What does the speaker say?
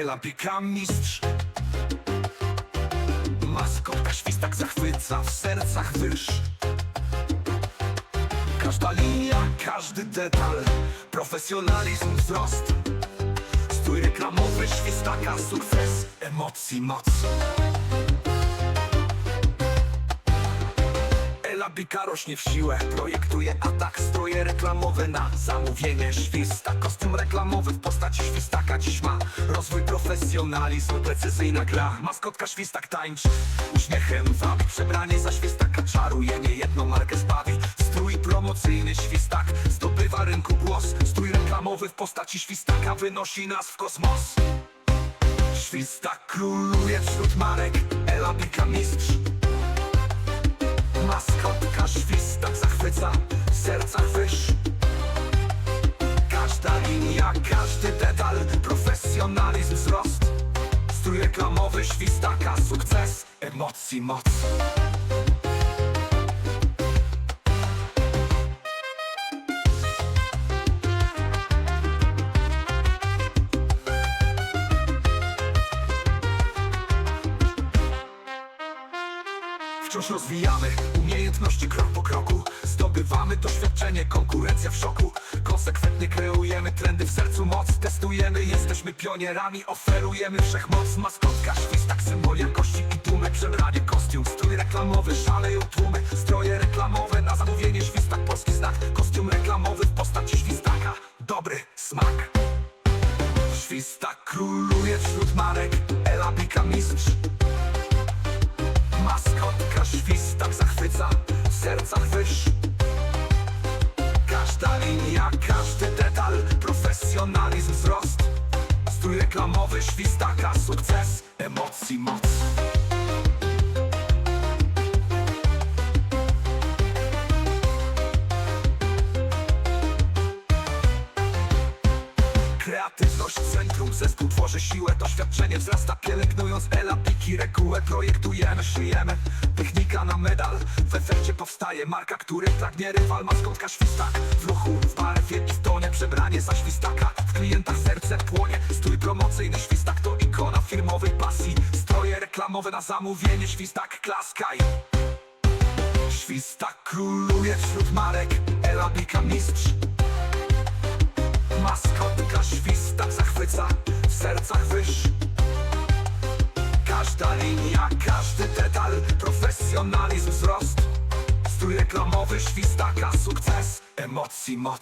Ela Pika mistrz Maskotka świstak zachwyca w sercach wyż Każda linia, każdy detal. Profesjonalizm, wzrost. Stój reklamowy, świstaka, sukces Emocji, moc Bika rośnie w siłę. Projektuje atak, stroje reklamowe na zamówienie Śwista, kostium reklamowy w postaci świstaka Dziś ma rozwój, profesjonalizm, precyzyjna gra. Maskotka świstak tańczy, uśmiechem wabi Przebranie za świstaka czaruje, nie jedną markę zbawi. Strój promocyjny świstak zdobywa rynku głos. Strój reklamowy w postaci świstaka wynosi nas w kosmos. Świstak króluje wśród marek. Ela Bika mistrz każdy detal Profesjonalizm, wzrost. Strój reklamowy świstaka Sukces, emocji, moc. Wciąż rozwijamy umiejętności krok po kroku. Zdobywamy doświadczenie, konkurencja w szoku Konsekwentnie kreujemy trendy w sercu moc. Testujemy, jesteśmy pionierami Oferujemy wszechmoc. Maskotka, świstak, symbol jakości i tłumy Przebranie, kostium, strój reklamowy Szaleją tłumy, stroje reklamowe Na zamówienie świstak, polski znak Kostium reklamowy w postaci świstaka. Dobry smak. Świstak króluje wśród marek. Ela Bika mistrz. Maskotka świstak zachwyca. W sercach Profesjonalizm, wzrost. Strój reklamowy świstaka Sukces, emocji, moc. Kreatywność centrum, zespół tworzy siłę Doświadczenie wzrasta pielęgnując Ela Piki regułę projektujemy, szyjemy. Technika na medal, w efekcie powstaje marka, który pragnie rywal Maskotka świstak, w ruchu, w barwie Przebranie za świstaka, w klientach serce płonie. Strój promocyjny świstak to ikona firmowej pasji. Stroje reklamowe na zamówienie, świstak. Klaskaj. Świstak króluje wśród marek. Ela Pika mistrz. Maskotka świstak zachwyca. W sercach wyż. Każda linia, każdy detal. Profesjonalizm, wzrost. Strój reklamowy świstaka. Sukces, emocji, moc